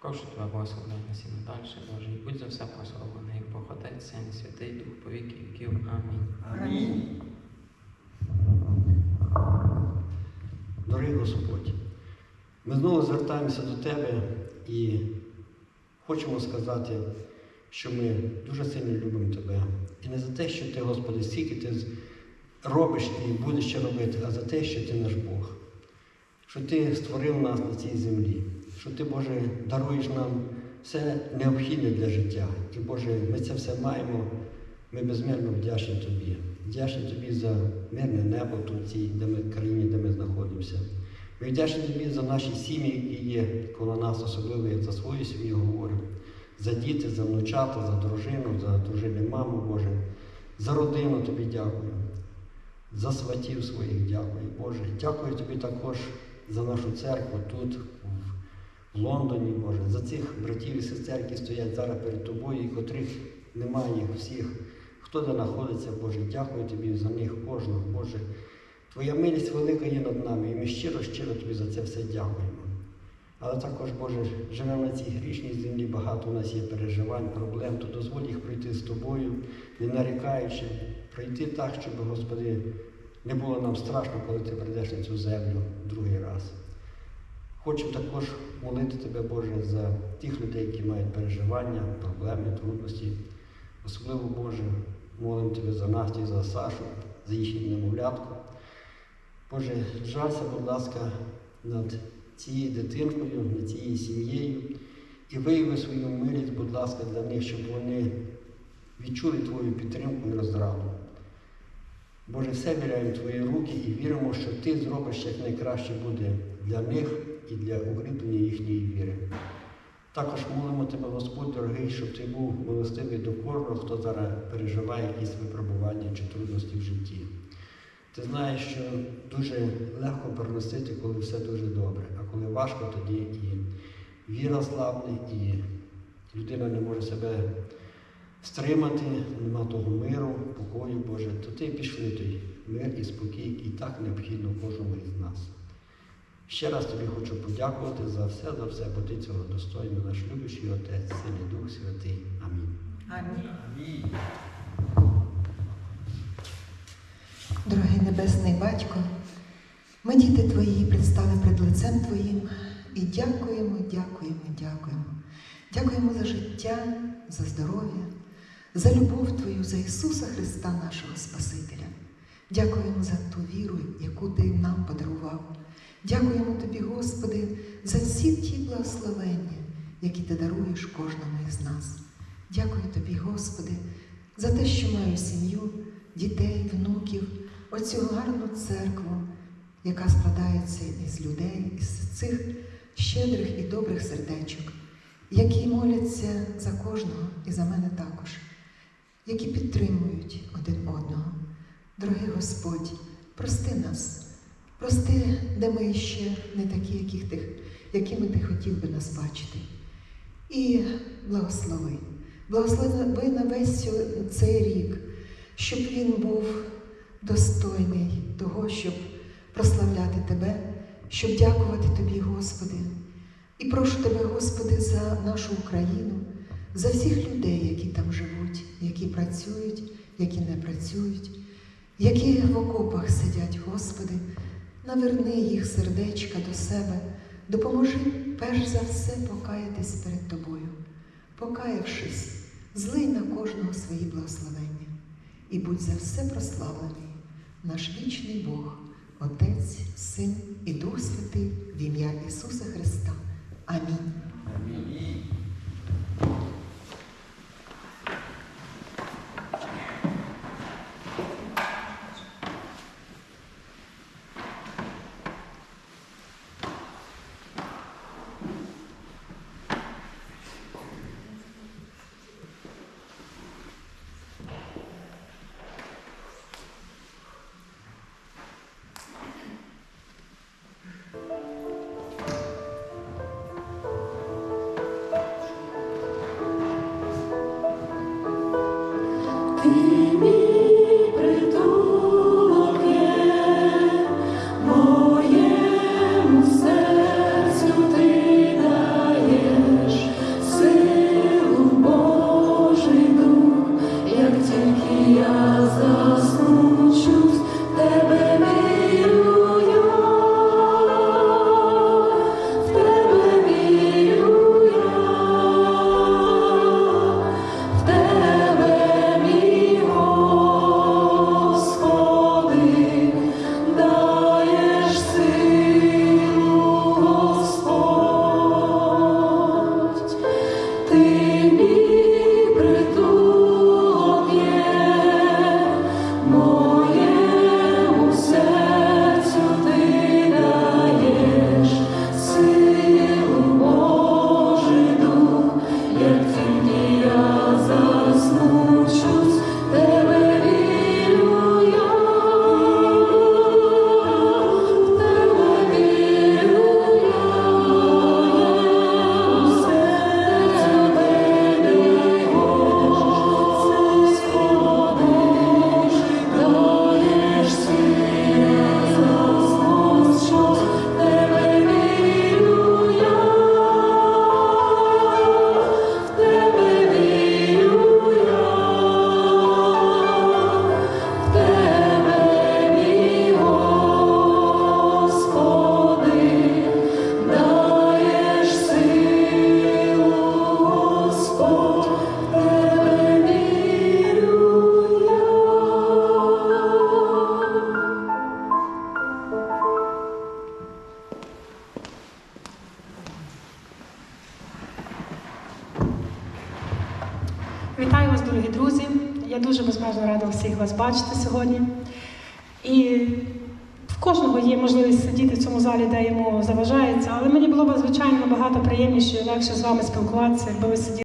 Прошу тебе, благослови нас і надалі, Боже, і будь за все прославлений, як Бог Отець, Син Святий Дух, по віки віків. Амінь. Амінь. Дорогий Господь, ми знову звертаємося до Тебе і хочемо сказати, що ми дуже сильно любимо Тебе. І не за те, що Ти, Господи, стільки Ти робиш і будеш ще робити, а за те, що Ти наш Бог. Що Ти створив нас на цій землі, що Ти, Боже, даруєш нам все необхідне для життя. І, Боже, ми це все маємо. Ми безмірно вдячні Тобі. Вдячні Тобі за мирне небо в цій де ми, країні, де ми знаходимося. Ми вдячні Тобі за наші сім'ї, які є коло нас, особливо як за свою сім'ю говорю. За діти, за внучата, за дружину, за дружини маму Боже. За родину Тобі дякую. За сватів своїх дякую, Боже. Дякую Тобі також за нашу церкву тут, в Лондоні, Боже, за цих братів і сестер, які стоять зараз перед тобою, і котрих немає всіх. Хто де знаходиться, Боже, дякую тобі за них кожного, Боже. Твоя милість велика є над нами, і ми щиро, щиро тобі за це все дякуємо. Але також, Боже, живемо на цій грішній землі, багато у нас є переживань, проблем, то дозволь їх пройти з тобою, не нарікаючи, пройти так, щоб, Господи, не було нам страшно, коли ти прийдеш на цю землю другий раз. Хочу також молити Тебе, Боже, за тих людей, які мають переживання, проблеми, трудності. Особливо, Боже, молимо Тебе за Настю, за Сашу, за їхню немовлятку. Боже, жалься, будь ласка, над цією дитинкою, над цією сім'єю і вияви свою милість, будь ласка, для них, щоб вони відчули Твою підтримку і розраду. Боже, все віряємо в Твої руки і віримо, що Ти зробиш як найкраще буде для них і для укріплення їхньої віри. Також молимо Тебе, Господь дорогий, щоб Ти був милостивий до кожного, хто зараз переживає якісь випробування чи трудності в житті. Ти знаєш, що дуже легко переносити, коли все дуже добре, а коли важко, тоді і віра слабне, і людина не може себе стримати, нема того миру, покою Боже, то ти пішли той мир і спокій, який так необхідно кожному із нас. Ще раз тобі хочу подякувати за все, за все, бо ти цього достойний, наш любящий Отець, Син і Дух Святий. Амінь. Амінь. Дорогий Небесний Батько, ми, діти Твої, предстали пред лицем Твоїм і дякуємо, дякуємо, дякуємо. Дякуємо за життя, за здоров'я, за любов Твою, за Ісуса Христа, нашого Спасителя. Дякуємо за ту віру, яку Ти нам подарував. Дякуємо Тобі, Господи, за всі ті благословення, які Ти даруєш кожному із нас. Дякую Тобі, Господи, за те, що маю сім'ю, дітей, внуків, оцю гарну церкву, яка складається із людей, із цих щедрих і добрих сердечок, які моляться за кожного і за мене також, які підтримують один одного. Дорогий Господь, прости нас, прости, де ми ще не такі, яких ти, якими ти хотів би нас бачити. І благослови. Благослови на весь цей рік, щоб він був достойний того, щоб прославляти Тебе, щоб дякувати Тобі, Господи. І прошу Тебе, Господи, за нашу Україну, за всіх людей, які там живуть, які працюють, які не працюють, які в окопах сидять, Господи, наверни їх сердечка до себе, допоможи перш за все покаятись перед Тобою, покаявшись, злий на кожного свої благословення. І будь за все прославлений, наш вічний Бог, Отець, Син і Дух Святий в ім'я Ісуса Христа. Амінь. Вітаю see me. Друзі. Я дуже безмежно рада всіх вас бачити сьогодні. І в кожного є можливість сидіти в цьому залі, де йому заважається, але мені було б звичайно набагато приємніше і легше з вами спілкуватися, якби ви сиділи.